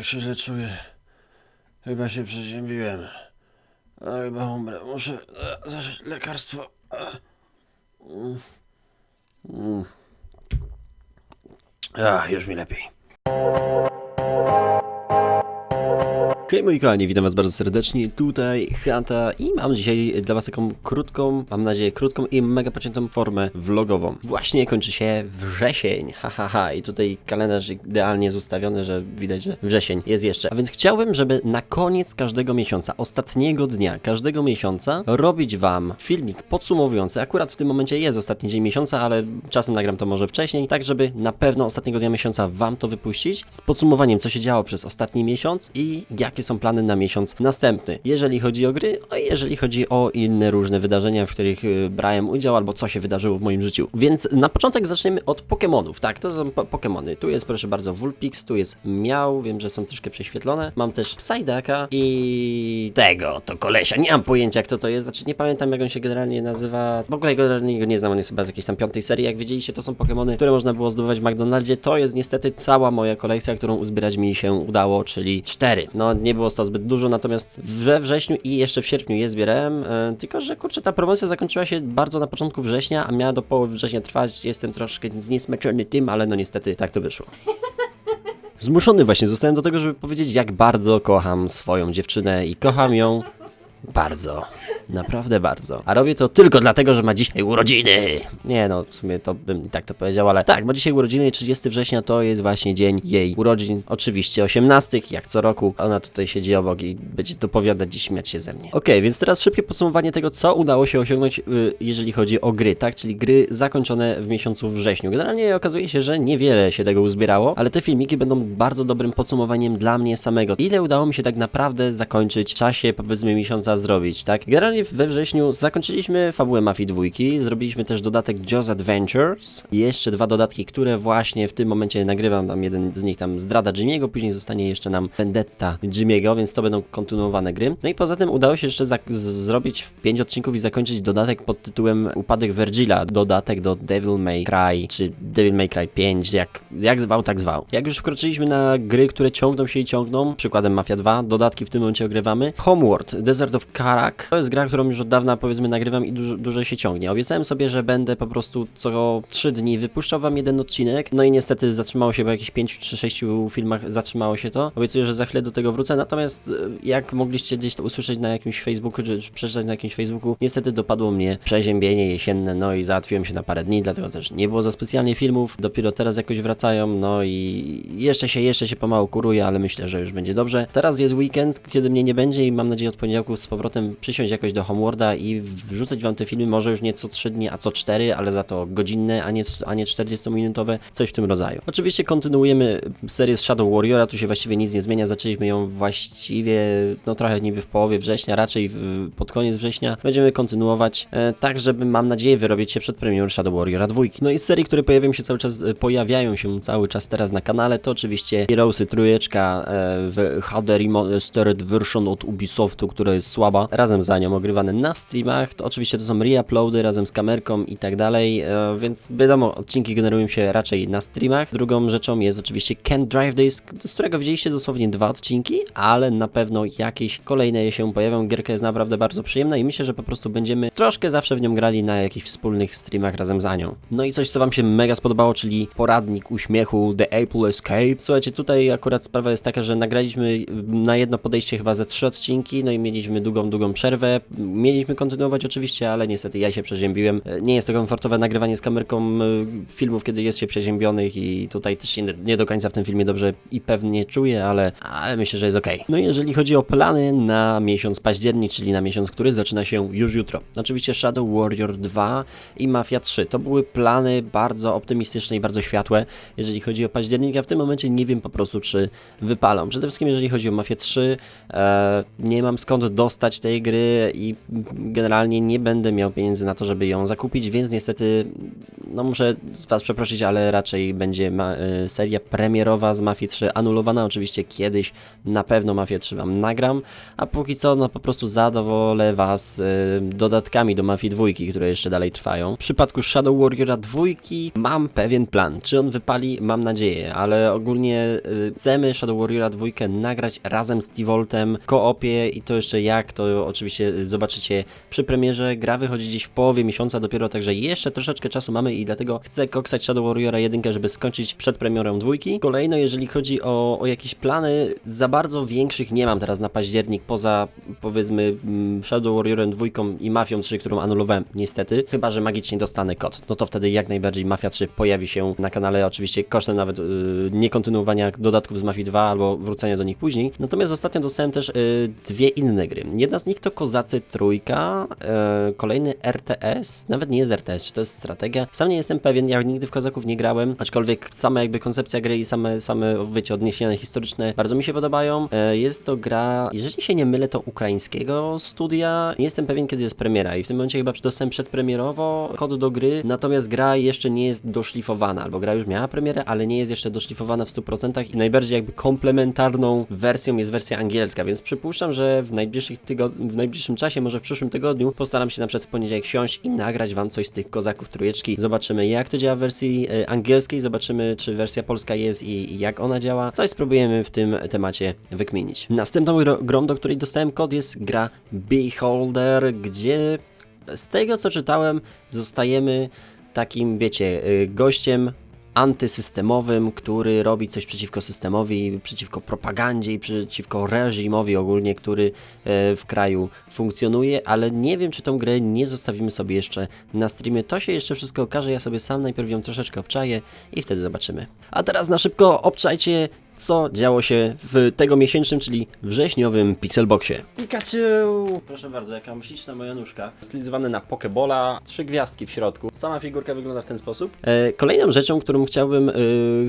jak się źle czuję. Chyba się przeziębiłem. Chyba umrę. Muszę zażyć lekarstwo. Mm. Mm. A, już mi lepiej. Hej moi kochani, witam was bardzo serdecznie, tutaj Hanta i mam dzisiaj dla was taką krótką, mam nadzieję krótką i mega pociętą formę vlogową. Właśnie kończy się wrzesień, ha ha ha i tutaj kalendarz idealnie jest ustawiony, że widać, że wrzesień jest jeszcze. A więc chciałbym, żeby na koniec każdego miesiąca, ostatniego dnia każdego miesiąca robić wam filmik podsumowujący, akurat w tym momencie jest ostatni dzień miesiąca, ale czasem nagram to może wcześniej, tak żeby na pewno ostatniego dnia miesiąca wam to wypuścić z podsumowaniem co się działo przez ostatni miesiąc i jakie są plany na miesiąc następny. Jeżeli chodzi o gry, a jeżeli chodzi o inne różne wydarzenia, w których y, brałem udział albo co się wydarzyło w moim życiu. Więc na początek zaczniemy od Pokémonów. Tak, to są po Pokémony. Tu jest proszę bardzo Vulpix, tu jest Miał, wiem, że są troszkę prześwietlone. Mam też Psyducka i tego, to kolesia. Nie mam pojęcia kto to jest, znaczy nie pamiętam jak on się generalnie nazywa. W ogóle generalnie go nie znam, on jest chyba z jakiejś tam piątej serii. Jak wiedzieliście, to są Pokémony, które można było zdobywać w McDonaldzie. To jest niestety cała moja kolekcja, którą uzbierać mi się udało, czyli cztery. No nie było z to zbyt dużo, natomiast we wrześniu i jeszcze w sierpniu je zbierałem, e, tylko że kurczę, ta promocja zakończyła się bardzo na początku września, a miała do połowy września trwać. Jestem troszkę zniesmaczony tym, ale no niestety tak to wyszło. Zmuszony właśnie zostałem do tego, żeby powiedzieć, jak bardzo kocham swoją dziewczynę i kocham ją bardzo. Naprawdę bardzo. A robię to tylko dlatego, że ma dzisiaj urodziny. Nie no, w sumie to bym i tak to powiedział, ale tak, ma dzisiaj urodziny i 30 września to jest właśnie dzień jej urodzin. Oczywiście 18, jak co roku. Ona tutaj siedzi obok i będzie dopowiadać i śmiać się ze mnie. Okej, więc teraz szybkie podsumowanie tego, co udało się osiągnąć, y, jeżeli chodzi o gry, tak? Czyli gry zakończone w miesiącu wrześniu. Generalnie okazuje się, że niewiele się tego uzbierało, ale te filmiki będą bardzo dobrym podsumowaniem dla mnie samego. Ile udało mi się tak naprawdę zakończyć w czasie, powiedzmy, miesiąca zrobić, tak? Generalnie we wrześniu zakończyliśmy fabułę Mafii dwójki, zrobiliśmy też dodatek Joe's Adventures i jeszcze dwa dodatki, które właśnie w tym momencie nagrywam, tam jeden z nich tam zdrada Jimmy'ego, później zostanie jeszcze nam Vendetta Jimmy'ego, więc to będą kontynuowane gry. No i poza tym udało się jeszcze zrobić w pięć odcinków i zakończyć dodatek pod tytułem Upadek Virgila, dodatek do Devil May Cry, czy Devil May Cry 5, jak, jak zwał, tak zwał. Jak już wkroczyliśmy na gry, które ciągną się i ciągną, przykładem Mafia 2, dodatki w tym momencie ogrywamy. Homeworld, Desert of Karak, to jest gra, którą już od dawna powiedzmy nagrywam i dużo, dużo się ciągnie. Obiecałem sobie, że będę po prostu co 3 dni wypuszczał wam jeden odcinek, no i niestety zatrzymało się po jakichś 5 czy 6 filmach, zatrzymało się to. Obiecuję, że za chwilę do tego wrócę, natomiast e, jak mogliście gdzieś to usłyszeć na jakimś Facebooku, czy, czy przeczytać na jakimś Facebooku, niestety dopadło mnie przeziębienie jesienne, no i załatwiłem się na parę dni, dlatego też nie było za specjalnie filmów, dopiero teraz jakoś wracają, no i jeszcze się, jeszcze się pomału kuruję, ale myślę, że już będzie dobrze. Teraz jest weekend, kiedy mnie nie będzie i mam nadzieję od poniedziałku z powrotem przysiąść jakoś do Homeworlda i wrzucać wam te filmy, może już nie co 3 dni, a co 4, ale za to godzinne, a nie, a nie 40-minutowe, coś w tym rodzaju. Oczywiście kontynuujemy serię z Shadow Warriora, tu się właściwie nic nie zmienia, zaczęliśmy ją właściwie, no trochę niby w połowie września, raczej w, pod koniec września. Będziemy kontynuować, e, tak żeby mam nadzieję wyrobić się przed premierą Shadow Warriora 2. No i serii, które pojawiają się cały czas, e, pojawiają się cały czas teraz na kanale, to oczywiście Heroesy trójeczka e, w HD Remastered Version od Ubisoftu, która jest słaba, razem za nią ogrywane na streamach, to oczywiście to są reuploady razem z kamerką i tak dalej, e, więc wiadomo, odcinki generują się raczej na streamach. Drugą rzeczą jest oczywiście Can't Drive Days, z którego widzieliście dosłownie dwa odcinki, ale na pewno jakieś kolejne się pojawią. Gierka jest naprawdę bardzo przyjemna i myślę, że po prostu będziemy troszkę zawsze w nią grali na jakichś wspólnych streamach razem za nią. No i coś, co wam się mega spodobało, czyli poradnik uśmiechu The Apple Escape. Słuchajcie, tutaj akurat sprawa jest taka, że nagraliśmy na jedno podejście chyba ze trzy odcinki, no i mieliśmy długą, długą przerwę. Mieliśmy kontynuować oczywiście, ale niestety ja się przeziębiłem. E, Nie jest to komfortowe nagrywanie z kamerką e, filmów, kiedy jest się przeziębionych i tutaj też się nie do końca w tym filmie dobrze i pewnie czuję, ale, ale myślę, że jest ok. No jeżeli chodzi o plany na miesiąc październik, czyli na miesiąc, który zaczyna się już jutro. Oczywiście Shadow Warrior 2 i Mafia 3. To były plany bardzo optymistyczne i bardzo światłe, jeżeli chodzi o październik. Ja w tym momencie nie wiem po prostu, czy wypalą. Przede wszystkim jeżeli chodzi o Mafię 3, e, nie mam skąd dostać tej gry i generalnie nie będę miał pieniędzy na to, żeby ją zakupić, więc niestety no muszę Was przeprosić, ale raczej będzie y, seria premierowa z Mafii 3 anulowana. Oczywiście kiedyś na pewno Mafię 3 Wam nagram, a póki co no po prostu zadowolę Was y, dodatkami do Mafii 2, które jeszcze dalej trwają. W przypadku Shadow Warriora 2 mam pewien plan. Czy on wypali? Mam nadzieję, ale ogólnie y, chcemy Shadow Warriora 2 nagrać razem z T-Voltem, koopie i to jeszcze jak, to oczywiście zobaczycie przy premierze. Gra wychodzi gdzieś w połowie miesiąca dopiero, także jeszcze troszeczkę czasu mamy i dlatego chcę koksać Shadow Warriora 1, żeby skończyć przed premierą dwójki. Kolejno, jeżeli chodzi o, o jakieś plany, za bardzo większych nie mam teraz na październik, poza powiedzmy mm, Shadow Warriorem 2 i Mafią 3, którą anulowałem niestety, chyba, że magicznie dostanę kod. No to wtedy jak najbardziej Mafia 3 pojawi się na kanale, oczywiście kosztem nawet yy, niekontynuowania dodatków z Mafii 2 albo wrócenia do nich później. Natomiast ostatnio dostałem też yy, dwie inne gry. Jedna z nich to Kozacy Trójka, yy, kolejny RTS, nawet nie jest RTS, czy to jest strategia. Sam nie jestem pewien, ja nigdy w Kozaków nie grałem, aczkolwiek sama jakby koncepcja gry i same, same wiecie, odniesienia historyczne bardzo mi się podobają. E, Jest to gra, jeżeli się nie mylę, to ukraińskiego studia. Nie jestem pewien, kiedy jest premiera i w tym momencie chyba dostałem przedpremierowo kod do gry, natomiast gra jeszcze nie jest doszlifowana, albo gra już miała premierę, ale nie jest jeszcze doszlifowana w 100% i najbardziej jakby komplementarną wersją jest wersja angielska, więc przypuszczam, że w najbliższych tygod- w najbliższym czasie, może w przyszłym tygodniu, postaram się na przykład w poniedziałek siąść i nagrać wam coś z tych kozaków trójeczki. Zobaczymy jak to działa w wersji e, angielskiej, zobaczymy czy wersja polska jest i, jak ona działa. Coś spróbujemy w tym temacie wykminić. Następną grą, do której dostałem kod jest gra Beholder, gdzie z tego co czytałem zostajemy takim, wiecie, y, gościem antysystemowym, który robi coś przeciwko systemowi, przeciwko propagandzie i przeciwko reżimowi ogólnie, który e, w kraju funkcjonuje, ale nie wiem, czy tą grę nie zostawimy sobie jeszcze na streamie. To się jeszcze wszystko okaże, ja sobie sam najpierw ją troszeczkę obczaję i wtedy zobaczymy. A teraz na szybko obczajcie co działo się w tego miesięcznym, czyli wrześniowym Pixelboxie. Pikachu! Proszę bardzo, jaka myśliczna moja nóżka. Stylizowane na Pokebola, trzy gwiazdki w środku. Sama figurka wygląda w ten sposób. E, kolejną rzeczą, którą chciałbym, e,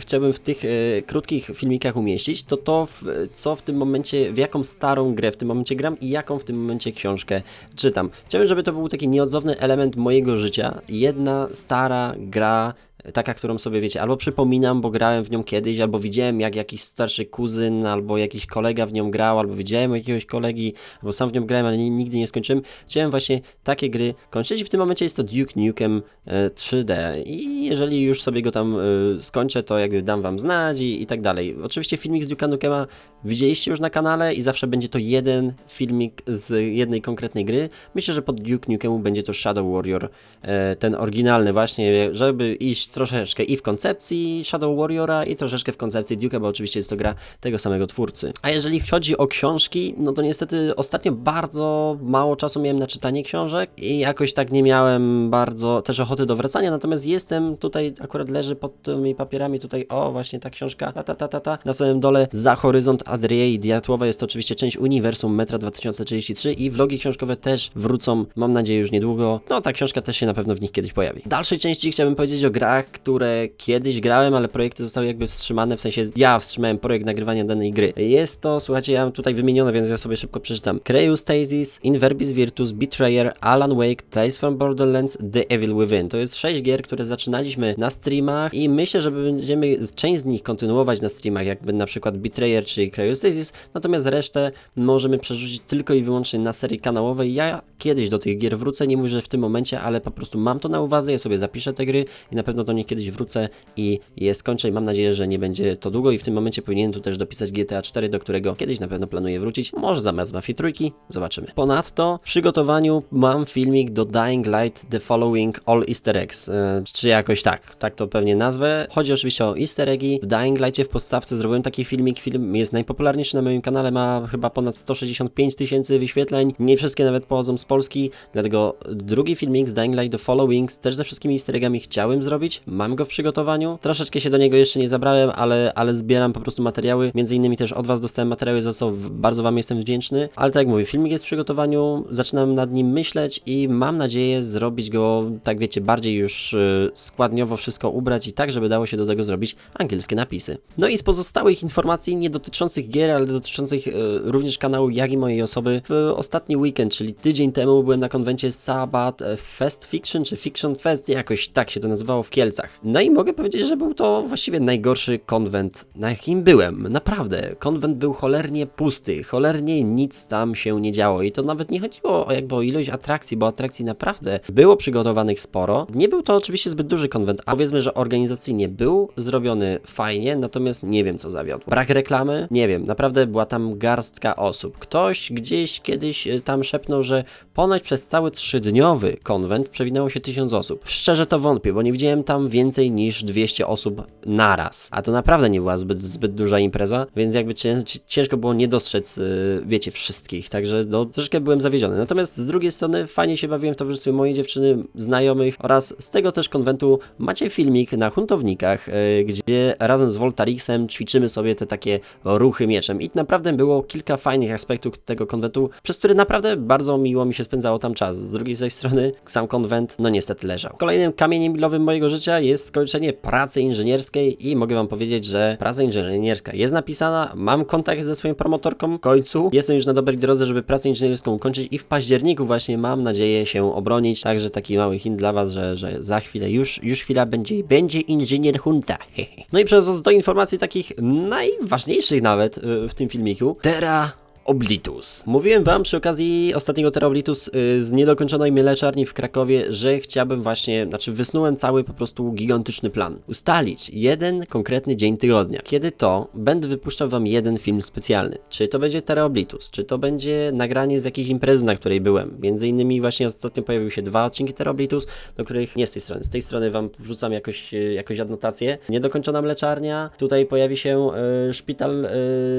chciałbym w tych e, krótkich filmikach umieścić, to to, w, co w tym momencie, w jaką starą grę w tym momencie gram i jaką w tym momencie książkę czytam. Chciałbym, żeby to był taki nieodzowny element mojego życia. Jedna stara gra taka, którą sobie wiecie, albo przypominam, bo grałem w nią kiedyś, albo widziałem jak jakiś starszy kuzyn, albo jakiś kolega w nią grał, albo widziałem jakiegoś kolegi, albo sam w nią grałem, ale nigdy nie skończyłem. Chciałem właśnie takie gry kończyć i w tym momencie jest to Duke Nukem e, 3D i jeżeli już sobie go tam e, skończę, to jakby dam wam znać i, i tak dalej. Oczywiście filmik z Duke'a Nukema widzieliście już na kanale i zawsze będzie to jeden filmik z jednej konkretnej gry. Myślę, że pod Duke Nukemu będzie to Shadow Warrior, e, ten oryginalny właśnie, żeby iść troszeczkę i w koncepcji Shadow Warriora i troszeczkę w koncepcji Duke'a, bo oczywiście jest to gra tego samego twórcy. A jeżeli chodzi o książki, no to niestety ostatnio bardzo mało czasu miałem na czytanie książek i jakoś tak nie miałem bardzo też ochoty do wracania, natomiast jestem tutaj, akurat leży pod tymi papierami tutaj, o właśnie ta książka, ta ta ta ta, ta. na samym dole Za Horyzont Adriei Diatłowa jest to oczywiście część uniwersum Metra 2033 i vlogi książkowe też wrócą, mam nadzieję już niedługo, no ta książka też się na pewno w nich kiedyś pojawi. W dalszej części chciałbym powiedzieć o grach, które kiedyś grałem, ale projekty zostały jakby wstrzymane, w sensie ja wstrzymałem projekt nagrywania danej gry. Jest to, słuchajcie, ja mam tutaj wymienione, więc ja sobie szybko przeczytam. Creustasis, Inverbis Virtus, Betrayer, Alan Wake, Tales from Borderlands, The Evil Within. To jest sześć gier, które zaczynaliśmy na streamach i myślę, że będziemy część z nich kontynuować na streamach, jakby na przykład Betrayer czy Creustasis, natomiast resztę możemy przerzucić tylko i wyłącznie na serii kanałowe. Ja kiedyś do tych gier wrócę, nie mówię, że w tym momencie, ale po prostu mam to na uwadze, ja sobie zapiszę te gry i na pewno do nich kiedyś wrócę i je skończę i mam nadzieję, że nie będzie to długo i w tym momencie powinienem tu też dopisać GTA 4, do którego kiedyś na pewno planuję wrócić, może zamiast Mafii Trójki, zobaczymy. Ponadto w przygotowaniu mam filmik do Dying Light The Following All Easter Eggs, e, czy jakoś tak, tak to pewnie nazwę. Chodzi oczywiście o Easter eggi. W Dying Lightie w podstawce zrobiłem taki filmik, film jest najpopularniejszy na moim kanale, ma chyba ponad 165 tysięcy wyświetleń, nie wszystkie nawet pochodzą z Polski, dlatego drugi filmik z Dying Light The Following też ze wszystkimi easter eggami chciałem zrobić, Mam go w przygotowaniu. Troszeczkę się do niego jeszcze nie zabrałem, ale, ale zbieram po prostu materiały. Między innymi też od Was dostałem materiały, za co bardzo Wam jestem wdzięczny. Ale tak jak mówię, filmik jest w przygotowaniu, zaczynam nad nim myśleć i mam nadzieję zrobić go, tak wiecie, bardziej już y, składniowo wszystko ubrać i tak, żeby dało się do tego zrobić angielskie napisy. No i z pozostałych informacji, nie dotyczących gier, ale dotyczących y, również kanału, jak i mojej osoby, w ostatni weekend, czyli tydzień temu byłem na konwencie Sabat Fest Fiction, czy Fiction Fest, jakoś tak się to nazywało w Kielcach. No i mogę powiedzieć, że był to właściwie najgorszy konwent, na jakim byłem. Naprawdę, konwent był cholernie pusty, cholernie nic tam się nie działo i to nawet nie chodziło o jakby o ilość atrakcji, bo atrakcji naprawdę było przygotowanych sporo. Nie był to oczywiście zbyt duży konwent, a powiedzmy, że organizacyjnie był zrobiony fajnie, natomiast nie wiem co zawiodło. Brak reklamy? Nie wiem, naprawdę była tam garstka osób. Ktoś gdzieś kiedyś y, tam szepnął, że ponoć przez cały trzydniowy konwent przewinęło się tysiąc osób. Szczerze to wątpię, bo nie widziałem tam więcej niż 200 osób naraz. A to naprawdę nie była zbyt, zbyt duża impreza, więc jakby cię, ciężko było nie dostrzec, y, wiecie, wszystkich. Także no, troszkę byłem zawiedziony. Natomiast z drugiej strony fajnie się bawiłem w towarzystwie mojej dziewczyny, znajomych oraz z tego też konwentu macie filmik na huntownikach, y, gdzie razem z Voltarixem ćwiczymy sobie te takie ruchy mieczem. I naprawdę było kilka fajnych aspektów tego konwentu, przez które naprawdę bardzo miło mi się spędzało tam czas. Z drugiej zaś strony sam konwent, no niestety leżał. Kolejnym kamieniem milowym mojego życia jest skończenie pracy inżynierskiej i mogę wam powiedzieć, że praca inżynierska jest napisana, mam kontakt ze swoją promotorką w końcu. Jestem już na dobrej drodze, żeby pracę inżynierską ukończyć i w październiku właśnie mam nadzieję się obronić. Także taki mały hint dla was, że, że za chwilę już, już chwila będzie, będzie inżynier hunta. No i przechodząc do informacji takich najważniejszych nawet y, w tym filmiku. Terra Oblitus. Mówiłem wam przy okazji ostatniego Terra Oblitus y, z niedokończonej mleczarni w Krakowie, że chciałbym właśnie, znaczy wysnułem cały po prostu gigantyczny plan. Ustalić jeden konkretny dzień tygodnia. Kiedy to będę wypuszczał wam jeden film specjalny. Czy to będzie Terra Oblitus, czy to będzie nagranie z jakiejś imprezy, na której byłem. Między innymi właśnie ostatnio pojawiły się dwa odcinki Terra Oblitus, do których nie z tej strony. Z tej strony wam wrzucam jakoś, y, jakoś adnotację. Niedokończona mleczarnia. Tutaj pojawi się y, szpital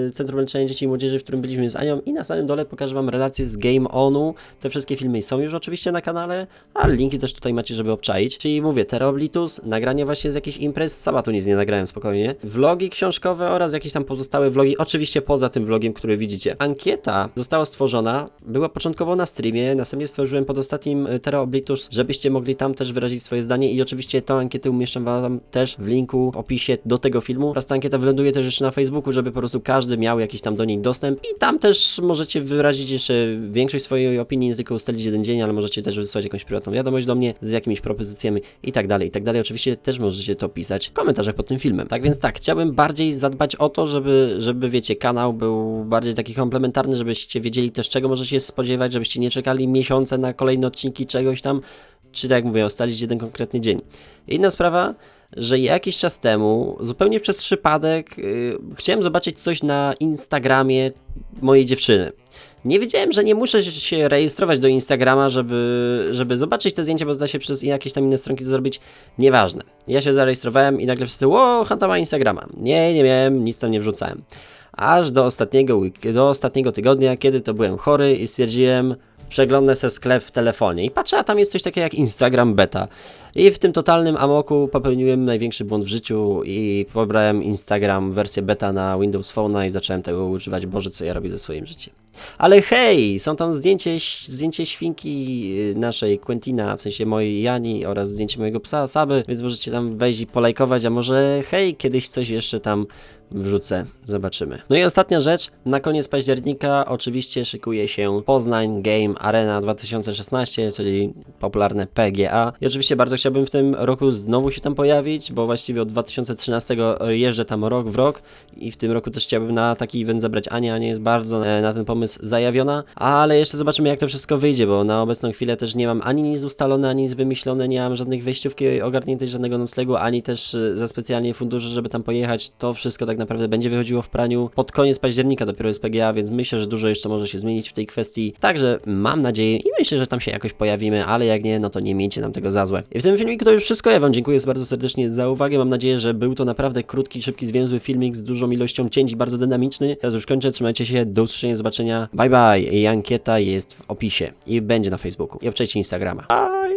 y, Centrum Leczenia Dzieci i Młodzieży, w którym byliśmy z I na samym dole pokażę Wam relacje z Game Onu. Te wszystkie filmy są już oczywiście na kanale, a linki też tutaj macie, żeby obczaić. Czyli mówię, Teroblitus, nagranie właśnie z jakichś imprez, z Sabatu nic nie nagrałem spokojnie, vlogi książkowe oraz jakieś tam pozostałe vlogi, oczywiście poza tym vlogiem, który widzicie. Ankieta została stworzona, była początkowo na streamie, następnie stworzyłem pod ostatnim y, Teroblitus, żebyście mogli tam też wyrazić swoje zdanie i oczywiście tą ankietę umieszczam Wam też w linku w opisie do tego filmu oraz ta ankieta wyląduje też jeszcze na Facebooku, żeby po prostu każdy miał jakiś tam do niej dostęp i tam też możecie wyrazić jeszcze większość swojej opinii, nie tylko ustalić jeden dzień, ale możecie też wysłać jakąś prywatną wiadomość do mnie z jakimiś propozycjami i tak dalej, i tak dalej. Oczywiście też możecie to pisać w komentarzach pod tym filmem. Tak więc tak, chciałbym bardziej zadbać o to, żeby, żeby wiecie, kanał był bardziej taki komplementarny, żebyście wiedzieli też czego możecie się spodziewać, żebyście nie czekali miesiące na kolejne odcinki czegoś tam, czy tak jak mówię, ustalić jeden konkretny dzień. Inna sprawa, że jakiś czas temu, zupełnie przez przypadek, yy, chciałem zobaczyć coś na Instagramie mojej dziewczyny. Nie wiedziałem, że nie muszę się rejestrować do Instagrama, żeby, żeby zobaczyć te zdjęcia, bo da się przez jakieś tam inne stronki to zrobić. Nieważne. Ja się zarejestrowałem i nagle wszyscy, wow, Hanta ma Instagrama. Nie, nie miałem, nic tam nie wrzucałem. Aż do ostatniego, do ostatniego tygodnia, kiedy to byłem chory i stwierdziłem, przeglądnę sobie sklep w telefonie i patrzę, a tam jest coś takiego jak Instagram Beta. I w tym totalnym amoku popełniłem największy błąd w życiu i pobrałem Instagram wersję beta na Windows Phone'a i zacząłem tego używać. Boże, co ja robię ze swoim życiem. Ale hej, są tam zdjęcie, zdjęcie świnki y, naszej Quentina, w sensie mojej Jani oraz zdjęcie mojego psa Saby, więc możecie tam wejść i polajkować, a może hej, kiedyś coś jeszcze tam wrzucę, zobaczymy. No i ostatnia rzecz, na koniec października oczywiście szykuje się Poznań Game Arena 2016, czyli popularne PGA. I oczywiście bardzo chciałbym w tym roku znowu się tam pojawić, bo właściwie od 2013 jeżdżę tam rok w rok i w tym roku też chciałbym na taki event zabrać Anię. Ania jest bardzo e, na ten pomysł zajawiona, ale jeszcze zobaczymy jak to wszystko wyjdzie, bo na obecną chwilę też nie mam ani nic ustalone, ani nic wymyślone, nie mam żadnych wejściówki ogarniętej, żadnego noclegu, ani też e, za specjalnie funduszy, żeby tam pojechać. To wszystko tak naprawdę będzie wychodziło w praniu pod koniec października dopiero jest PGA, więc myślę, że dużo jeszcze może się zmienić w tej kwestii. Także mam nadzieję i myślę, że tam się jakoś pojawimy, ale jak nie, no to nie miejcie nam tego za złe. I w tym filmiku to już wszystko. Ja Wam dziękuję bardzo serdecznie za uwagę. Mam nadzieję, że był to naprawdę krótki, szybki, zwięzły filmik z dużą ilością cięć i bardzo dynamiczny. Teraz już kończę, trzymajcie się, do usłyszenia, zobaczenia. Bye bye. I ankieta jest w opisie i będzie na Facebooku. I obczajcie Instagrama. Bye!